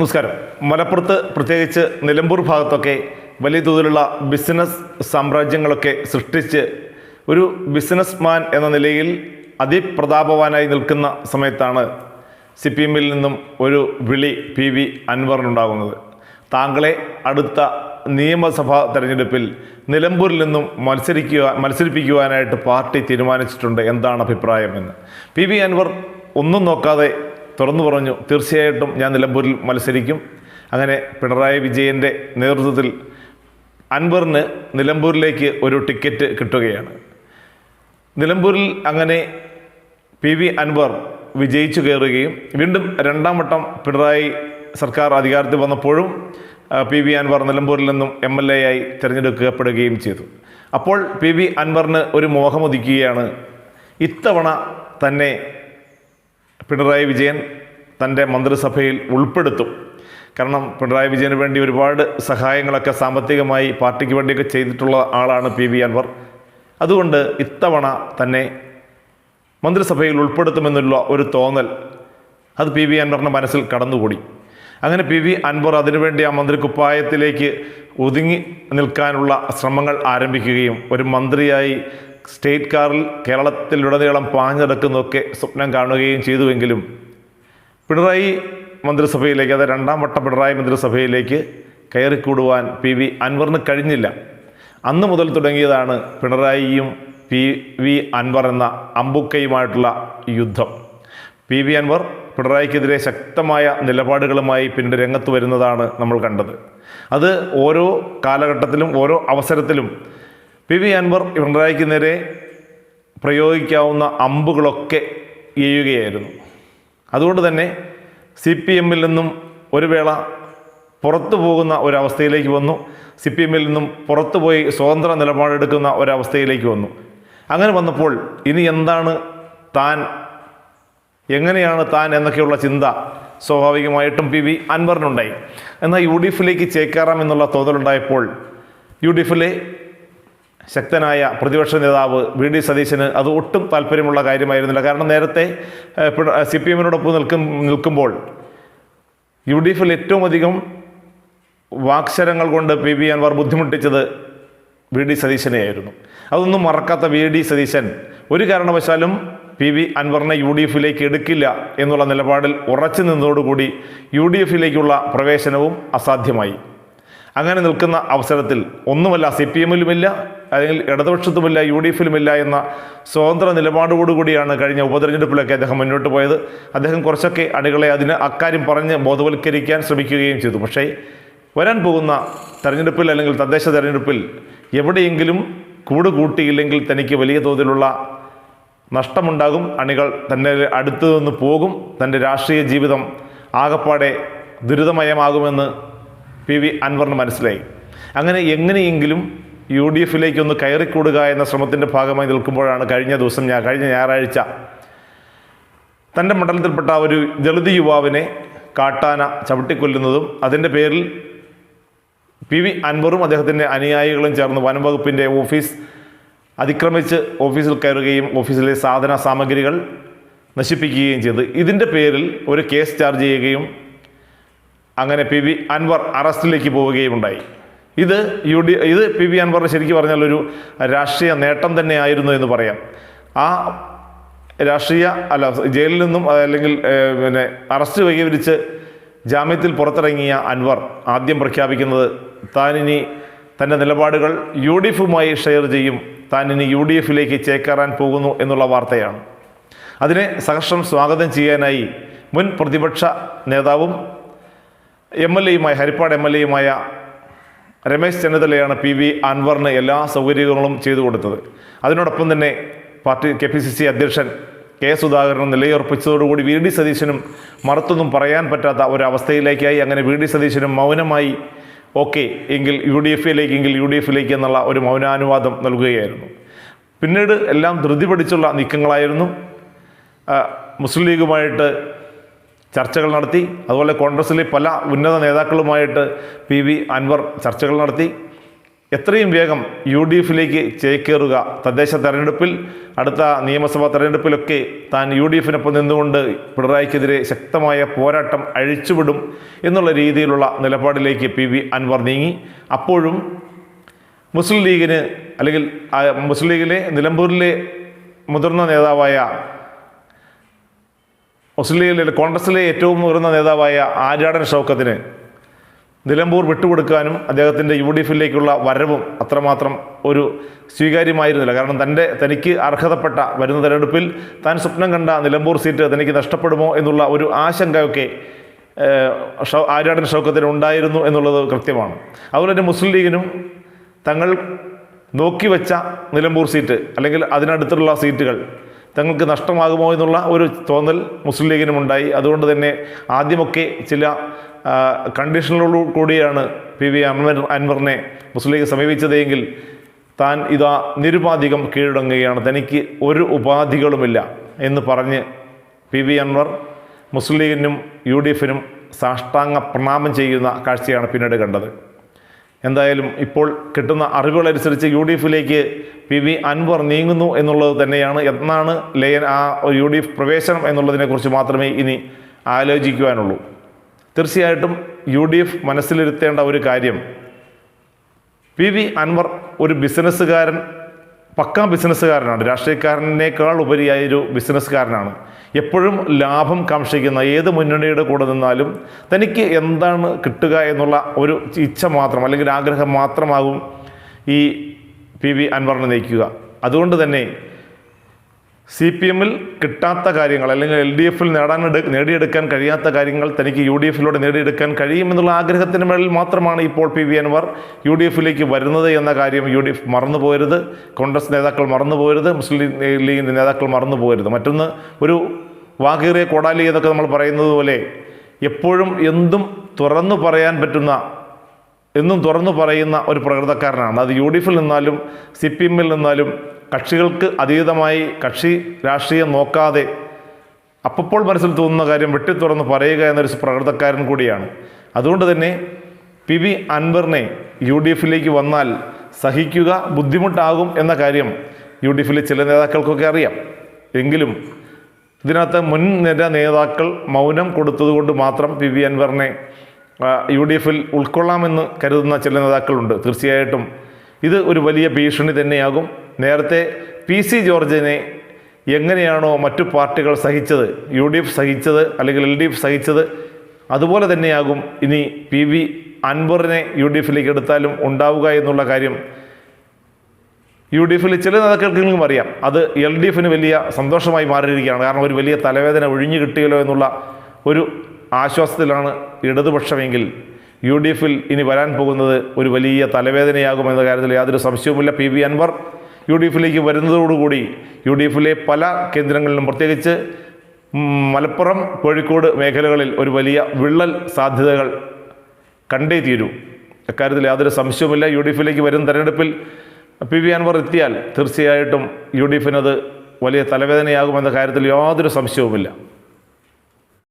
നമസ്കാരം. മലപ്പുറത്ത് പ്രത്യേകിച്ച് നിലമ്പൂർ ഭാഗത്തൊക്കെ വലിയ തോതിലുള്ള ബിസിനസ് സാമ്രാജ്യങ്ങളൊക്കെ സൃഷ്ടിച്ച് ഒരു ബിസിനസ് മാൻ എന്ന നിലയിൽ അതിപ്രതാപവാനായി നിൽക്കുന്ന സമയത്താണ് സി പി എമ്മിൽ നിന്നും ഒരു വിളി പി വി അൻവറിനുണ്ടാകുന്നത് താങ്കളെ അടുത്ത നിയമസഭാ തെരഞ്ഞെടുപ്പിൽ നിലമ്പൂരിൽ നിന്നും മത്സരിക്കുക മത്സരിപ്പിക്കുവാനായിട്ട് പാർട്ടി തീരുമാനിച്ചിട്ടുണ്ട്. എന്താണ് അഭിപ്രായമെന്ന് പി വി അൻവർ ഒന്നും നോക്കാതെ തുറന്നു പറഞ്ഞു തീർച്ചയായിട്ടും ഞാൻ നിലമ്പൂരിൽ മത്സരിക്കും. അങ്ങനെ പിണറായി വിജയന്റെ നേതൃത്വത്തിൽ അൻവറിന് നിലമ്പൂരിലേക്ക് ഒരു ടിക്കറ്റ് കിട്ടുകയാണ്. നിലമ്പൂരിൽ അങ്ങനെ പി വി അൻവർ വിജയിച്ചു കയറുകയും വീണ്ടും രണ്ടാം വട്ടം പിണറായി സർക്കാർ അധികാരത്തിൽ വന്നപ്പോഴും പി വി അൻവർ നിലമ്പൂരിൽ നിന്നും എം എൽ എ ആയി തിരഞ്ഞെടുക്കപ്പെടുകയും ചെയ്തു. അപ്പോൾ പി വി അൻവറിന് ഒരു മോഹമൊതുക്കുകയാണ്. ഇത്തവണ തന്നെ പിണറായി വിജയൻ തന്റെ മന്ത്രിസഭയിൽ ഉൾപ്പെടുത്തും. കാരണം പിണറായി വിജയന് വേണ്ടി ഒരുപാട് സഹായങ്ങളൊക്കെ സാമ്പത്തികമായി പാർട്ടിക്ക് വേണ്ടിയൊക്കെ ചെയ്തിട്ടുള്ള ആളാണ് പി വി അൻവർ. അതുകൊണ്ട് ഇത്തവണ തന്നെ മന്ത്രിസഭയിൽ ഉൾപ്പെടുത്തുമെന്നുള്ള ഒരു തോന്നൽ അത് പി വി അൻവറിന്റെ മനസ്സിൽ കടന്നുകൂടി. അങ്ങനെ പി വി അൻവർ അതിനുവേണ്ടി ആ മന്ത്രിക്കുപ്പായത്തിലേക്ക് ഒതുങ്ങി നിൽക്കാനുള്ള ശ്രമങ്ങൾ ആരംഭിക്കുകയും ഒരു മന്ത്രിയായി സ്റ്റേറ്റ് കാറിൽ കേരളത്തിലുടനീളം പാഞ്ഞെടുക്കുന്നതൊക്കെ സ്വപ്നം കാണുകയും ചെയ്തുവെങ്കിലും പിണറായി മന്ത്രിസഭയിലേക്ക് അതായത് രണ്ടാം വട്ടം പിണറായി മന്ത്രിസഭയിലേക്ക് കയറിക്കൂടുവാൻ പി വി അൻവറിന് കഴിഞ്ഞില്ല. അന്ന് മുതൽ തുടങ്ങിയതാണ് പിണറായിയും പി വി അൻവർ എന്ന അമ്പുക്കയുമായിട്ടുള്ള യുദ്ധം. പി വി അൻവർ പിണറായിക്കെതിരെ ശക്തമായ നിലപാടുകളുമായി പിന്നീട് രംഗത്ത് വരുന്നതാണ് നമ്മൾ കണ്ടത്. അത് ഓരോ കാലഘട്ടത്തിലും ഓരോ അവസരത്തിലും പി വി അൻവർ പിണറായിക്ക് നേരെ പ്രയോഗിക്കാവുന്ന അമ്പുകളൊക്കെ എയ്യുകയായിരുന്നു. അതുകൊണ്ട് തന്നെ സി പി എമ്മിൽ നിന്നും ഒരു വേള പുറത്തു പോകുന്ന ഒരവസ്ഥയിലേക്ക് വന്നു. സി പി എമ്മിൽ നിന്നും പുറത്തു പോയി സ്വതന്ത്ര നിലപാടെടുക്കുന്ന ഒരവസ്ഥയിലേക്ക് വന്നു. അങ്ങനെ വന്നപ്പോൾ ഇനി എന്താണ് താൻ എങ്ങനെയാണ് താൻ എന്നൊക്കെയുള്ള ചിന്ത സ്വാഭാവികമായിട്ടും പി വി അൻവറിനുണ്ടായി. എന്നാൽ യു ഡി എഫിലേക്ക് ചേക്കേറാം എന്നുള്ള തോന്നലുണ്ടായപ്പോൾ യു ഡി എഫിലെ ശക്തനായ പ്രതിപക്ഷ നേതാവ് വി ഡി സതീശന് അത് ഒട്ടും താല്പര്യമുള്ള കാര്യമായിരുന്നില്ല. കാരണം നേരത്തെ സി പി എമ്മിനോടൊപ്പം നിൽക്കും നിൽക്കുമ്പോൾ യു ഡി എഫിൽ ഏറ്റവും അധികം വാക്ശരങ്ങൾ കൊണ്ട് പി വി അൻവാർ ബുദ്ധിമുട്ടിച്ചത് വി ഡി സതീശനെയായിരുന്നു. അതൊന്നും മറക്കാത്ത വി ഡി സതീശൻ ഒരു കാരണവശാലും പി വി അൻവറിനെ യു ഡി എഫിലേക്ക് എടുക്കില്ല എന്നുള്ള നിലപാടിൽ ഉറച്ചു നിന്നതോടുകൂടി യു ഡി എഫിലേക്കുള്ള പ്രവേശനവും അസാധ്യമായി. അങ്ങനെ നിൽക്കുന്ന അവസരത്തിൽ ഒന്നുമല്ല സി പി എമ്മിലുമില്ല അല്ലെങ്കിൽ ഇടതുപക്ഷത്തുമില്ല യു ഡി എഫിലുമില്ല എന്ന സ്വതന്ത്ര നിലപാടോടുകൂടിയാണ് കഴിഞ്ഞ ഉപതെരഞ്ഞെടുപ്പിലൊക്കെ അദ്ദേഹം മുന്നോട്ട് പോയത്. അദ്ദേഹം കുറച്ചൊക്കെ അണികളെ അതിന് അക്കാര്യം പറഞ്ഞ് ബോധവൽക്കരിക്കാൻ ശ്രമിക്കുകയും ചെയ്തു. പക്ഷേ വരാൻ പോകുന്ന തെരഞ്ഞെടുപ്പിൽ അല്ലെങ്കിൽ തദ്ദേശ തെരഞ്ഞെടുപ്പിൽ എവിടെയെങ്കിലും കൂട് കൂട്ടിയില്ലെങ്കിൽ തനിക്ക് വലിയ തോതിലുള്ള നഷ്ടമുണ്ടാകും. അണികൾ തന്നെ അടുത്തു നിന്ന് പോകും. തന്റെ രാഷ്ട്രീയ ജീവിതം ആകപ്പാടെ ദുരിതമയമാകുമെന്ന് പി വി അൻവറിന് മനസ്സിലായി. അങ്ങനെ എങ്ങനെയെങ്കിലും യു ഡി എഫിലേക്ക് ഒന്ന് കയറിക്കൂടുക എന്ന ശ്രമത്തിന്റെ ഭാഗമായി നിൽക്കുമ്പോഴാണ് കഴിഞ്ഞ ദിവസം ഞാൻ കഴിഞ്ഞ ഞായറാഴ്ച തന്റെ മണ്ഡലത്തിൽപ്പെട്ട ഒരു ദളിത് യുവാവിനെ കാട്ടാന ചവിട്ടിക്കൊല്ലുന്നതും അതിന്റെ പേരിൽ പി വി അൻവറും അദ്ദേഹത്തിന്റെ അനുയായികളും ചേർന്ന് വനംവകുപ്പിന്റെ ഓഫീസ് അതിക്രമിച്ച് ഓഫീസിൽ കയറുകയും ഓഫീസിലെ സാധന സാമഗ്രികൾ നശിപ്പിക്കുകയും ചെയ്തു. ഇതിന്റെ പേരിൽ ഒരു കേസ് ചാർജ് ചെയ്യുകയും അങ്ങനെ പി വി അൻവർ അറസ്റ്റിലേക്ക് പോവുകയും ഉണ്ടായി ഇത് യു ഡി ഇത് പി വി അൻവർ ശരിക്കും പറഞ്ഞാൽ ഒരു രാഷ്ട്രീയ നേട്ടം തന്നെയായിരുന്നു എന്ന് പറയാം. ആ രാഷ്ട്രീയ അല്ല ജയിലിൽ നിന്നും അല്ലെങ്കിൽ പിന്നെ അറസ്റ്റ് വൈകിവരിച്ച് ജാമ്യത്തിൽ പുറത്തിറങ്ങിയ അൻവർ ആദ്യം പ്രഖ്യാപിക്കുന്നത് താനിനി തന്റെ നിലപാടുകൾ യു ഡി എഫുമായി ഷെയർ ചെയ്യും താൻ ഇനി യു ഡി എഫിലേക്ക് ചേക്കേറാൻ പോകുന്നു എന്നുള്ള വാർത്തയാണ്. അതിനെ സഹർഷം സ്വാഗതം ചെയ്യാനായി മുൻ പ്രതിപക്ഷ നേതാവും എം എൽ എയുമായ ഹരിപ്പാട് എം എൽ എയുമായ രമേശ് ചെന്നിത്തലയാണ് പി വി അൻവറിന് എല്ലാ സൗകര്യങ്ങളും ചെയ്തു കൊടുത്തത്. അതിനോടൊപ്പം തന്നെ party K P C C അധ്യക്ഷൻ കെ സുധാകരനും നിലയുറപ്പിച്ചതോടുകൂടി വി ഡി സതീശനും മറത്തൊന്നും പറയാൻ പറ്റാത്ത ഒരവസ്ഥയിലേക്കായി അങ്ങനെ വി ഡി സതീശനും മൗനമായി ഓക്കെ എങ്കിൽ യു ഡി എഫിലേക്ക് എങ്കിൽ യു ഡി എഫിലേക്ക് എന്നുള്ള ഒരു മൗനാനുവാദം നൽകുകയായിരുന്നു. പിന്നീട് എല്ലാം ധൃതി പിടിച്ചുള്ള നീക്കങ്ങളായിരുന്നു മുസ്ലിം ലീഗുമായിട്ട് ചർച്ചകൾ നടത്തി. അതുപോലെ കോൺഗ്രസിലെ പല ഉന്നത നേതാക്കളുമായിട്ട് പി വി അൻവർ ചർച്ചകൾ നടത്തി. എത്രയും വേഗം യു ഡി എഫിലേക്ക് ചേക്കേറുക. തദ്ദേശ തെരഞ്ഞെടുപ്പിൽ അടുത്ത നിയമസഭാ തെരഞ്ഞെടുപ്പിലൊക്കെ താൻ യു ഡി എഫിനൊപ്പം നിന്നുകൊണ്ട് പിണറായിക്കെതിരെ ശക്തമായ പോരാട്ടം അഴിച്ചുവിടും എന്നുള്ള രീതിയിലുള്ള നിലപാടിലേക്ക് പി വി അൻവർ നീങ്ങി. അപ്പോഴും മുസ്ലിം ലീഗിന് അല്ലെങ്കിൽ മുസ്ലിം ലീഗിലെ നിലമ്പൂരിലെ മുതിർന്ന നേതാവായ ലീഗിലെ കോൺഗ്രസിലെ ഏറ്റവും മുതിർന്ന നേതാവായ ആര്യാടൻ ഷൗക്കത്തിന് നിലമ്പൂർ വിട്ടുകൊടുക്കാനും അദ്ദേഹത്തിന്റെ യു ഡി എഫിലേക്കുള്ള വരവും അത്രമാത്രം ഒരു സ്വീകാര്യമായിരുന്നില്ല. കാരണം തന്റെ തനിക്ക് അർഹതപ്പെട്ട വരുന്ന തെരഞ്ഞെടുപ്പിൽ താൻ സ്വപ്നം കണ്ട നിലമ്പൂർ സീറ്റ് തനിക്ക് നഷ്ടപ്പെടുമോ എന്നുള്ള ഒരു ആശങ്കയൊക്കെ ആര്യാടൻ ഷൗക്കത്തിന് ഉണ്ടായിരുന്നു എന്നുള്ളത് കൃത്യമാണ്. അതുപോലെ തന്നെ മുസ്ലിം ലീഗിനും തങ്ങൾ നോക്കി വെച്ച നിലമ്പൂർ സീറ്റ് അല്ലെങ്കിൽ അതിനടുത്തുള്ള സീറ്റുകൾ തങ്ങൾക്ക് നഷ്ടമാകുമോ എന്നുള്ള ഒരു തോന്നൽ മുസ്ലിം ലീഗിനും ഉണ്ടായി. അതുകൊണ്ട് തന്നെ ആദ്യമൊക്കെ ചില കണ്ടീഷനുകളോടു കൂടിയാണ് പി വി അൻവർ അൻവറിനെ മുസ്ലിം ലീഗ് സമീപിച്ചതെങ്കിൽ താൻ ഇതാ നിരുപാധികം കീഴടങ്ങുകയാണ്. തനിക്ക് ഒരു ഉപാധികളുമില്ല എന്ന് പറഞ്ഞ് പി വി അൻവർ മുസ്ലിം ലീഗിനും യു ഡി എഫിനും സാഷ്ടാംഗ പ്രണാമം ചെയ്യുന്ന കാഴ്ചയാണ് പിന്നീട് കണ്ടത്. എന്തായാലും ഇപ്പോൾ കിട്ടുന്ന അറിവുകളനുസരിച്ച് യു ഡി എഫിലേക്ക് പി വി അൻവർ നീങ്ങുന്നു എന്നുള്ളത് തന്നെയാണ്. എന്നാണ് ലയൻ ആ യു ഡി എഫ് പ്രവേശനം എന്നുള്ളതിനെക്കുറിച്ച് മാത്രമേ ഇനി ആലോചിക്കുവാനുള്ളൂ. തീർച്ചയായിട്ടും യു ഡി എഫ് മനസ്സിലിരുത്തേണ്ട ഒരു കാര്യം പി വി അൻവർ ഒരു ബിസിനസ്സുകാരൻ പക്കാ ബിസിനസ്സുകാരനാണ്. രാഷ്ട്രീയക്കാരനേക്കാൾ ഉപരിയായ ഒരു ബിസിനസ്സുകാരനാണ്. എപ്പോഴും ലാഭം കാക്ഷിക്കുന്ന ഏത് മുന്നണിയുടെ കൂടെ നിന്നാലും തനിക്ക് എന്താണ് കിട്ടുക എന്നുള്ള ഒരു ഇച്ഛ മാത്രം അല്ലെങ്കിൽ ആഗ്രഹം മാത്രമാകും ഈ പി വി അൻവറിനെ നയിക്കുക. അതുകൊണ്ട് തന്നെ സി പി എമ്മിൽ കിട്ടാത്ത കാര്യങ്ങൾ അല്ലെങ്കിൽ എൽ ഡി എഫിൽ നേടാൻ നേടിയെടുക്കാൻ കഴിയാത്ത കാര്യങ്ങൾ തനിക്ക് യു ഡി എഫിലൂടെ നേടിയെടുക്കാൻ കഴിയുമെന്നുള്ള ആഗ്രഹത്തിന് മേളിൽ മാത്രമാണ് ഇപ്പോൾ P V Anwar U D എഫിലേക്ക് വരുന്നത് എന്ന കാര്യം യു ഡി എഫ് മറന്നു കോൺഗ്രസ് നേതാക്കൾ മറന്നു പോരുത്. മുസ്ലിം ലീഗിന്റെ നേതാക്കൾ മറന്നു പോരുത്. മറ്റൊന്ന് ഒരു വാകേറിയ കോടാലി എന്നൊക്കെ നമ്മൾ പറയുന്നത് പോലെ എപ്പോഴും എന്തും തുറന്നു പറയാൻ പറ്റുന്ന എന്നും തുറന്നു പറയുന്ന ഒരു പ്രകൃതക്കാരനാണ്. അത് യു ഡി എഫിൽ നിന്നാലും സി പി എമ്മിൽ നിന്നാലും കക്ഷികൾക്ക് അതീതമായി കക്ഷി രാഷ്ട്രീയം നോക്കാതെ അപ്പോൾ മനസ്സിൽ തോന്നുന്ന കാര്യം വെട്ടി തുറന്ന് പറയുക എന്നൊരു പ്രകൃതക്കാരൻ കൂടിയാണ്. അതുകൊണ്ട് തന്നെ പി വി അൻവറിനെ യു ഡി എഫിലേക്ക് വന്നാൽ സഹിക്കുക ബുദ്ധിമുട്ടാകും എന്ന കാര്യം യു ഡി എഫിലെ ചില നേതാക്കൾക്കൊക്കെ അറിയാം. എങ്കിലും ഇതിനകത്ത് മുൻനിര നേതാക്കൾ മൗനം കൊടുത്തതുകൊണ്ട് മാത്രം പി വി അൻവറിനെ യു ഡി എഫിൽ ഉൾക്കൊള്ളാമെന്ന് കരുതുന്ന ചില നേതാക്കളുണ്ട്. തീർച്ചയായിട്ടും ഇത് ഒരു വലിയ ഭീഷണി തന്നെയാകും. നേരത്തെ പി സി ജോർജിനെ എങ്ങനെയാണോ മറ്റു പാർട്ടികൾ സഹിച്ചത് യു ഡി എഫ് സഹിച്ചത് അല്ലെങ്കിൽ എൽ ഡി എഫ് സഹിച്ചത് അതുപോലെ തന്നെയാകും ഇനി പി വി അൻവറിനെ യു ഡി എഫിലേക്ക് എടുത്താലും ഉണ്ടാവുക എന്നുള്ള കാര്യം യു ഡി എഫിൽ ചില നേതാക്കൾക്കെങ്കിലും അറിയാം. അത് എൽ ഡി എഫിന് വലിയ സന്തോഷമായി മാറിയിരിക്കുകയാണ്. കാരണം ഒരു വലിയ തലവേദന ഒഴിഞ്ഞു കിട്ടിയല്ലോ എന്നുള്ള ഒരു ആശ്വാസത്തിലാണ് ഇടതുപക്ഷമെങ്കിൽ യു ഡി എഫിൽ ഇനി വരാൻ പോകുന്നത് ഒരു വലിയ തലവേദനയാകുമെന്ന കാര്യത്തിൽ യാതൊരു സംശയവുമില്ല. P V Anwar U D എഫിലേക്ക് വരുന്നതോടുകൂടി യു ഡി എഫിലെ പല കേന്ദ്രങ്ങളിലും പ്രത്യേകിച്ച് മലപ്പുറം കോഴിക്കോട് മേഖലകളിൽ ഒരു വലിയ വിള്ളൽ സാധ്യതകൾ കണ്ടേ തീരൂ. അക്കാര്യത്തിൽ യാതൊരു സംശയവുമില്ല. യു ഡി എഫിലേക്ക് വരും തെരഞ്ഞെടുപ്പിൽ പി വി അൻവർ എത്തിയാൽ തീർച്ചയായിട്ടും യു ഡി എഫിനത് വലിയ തലവേദനയാകുമെന്ന കാര്യത്തിൽ യാതൊരു സംശയവുമില്ല.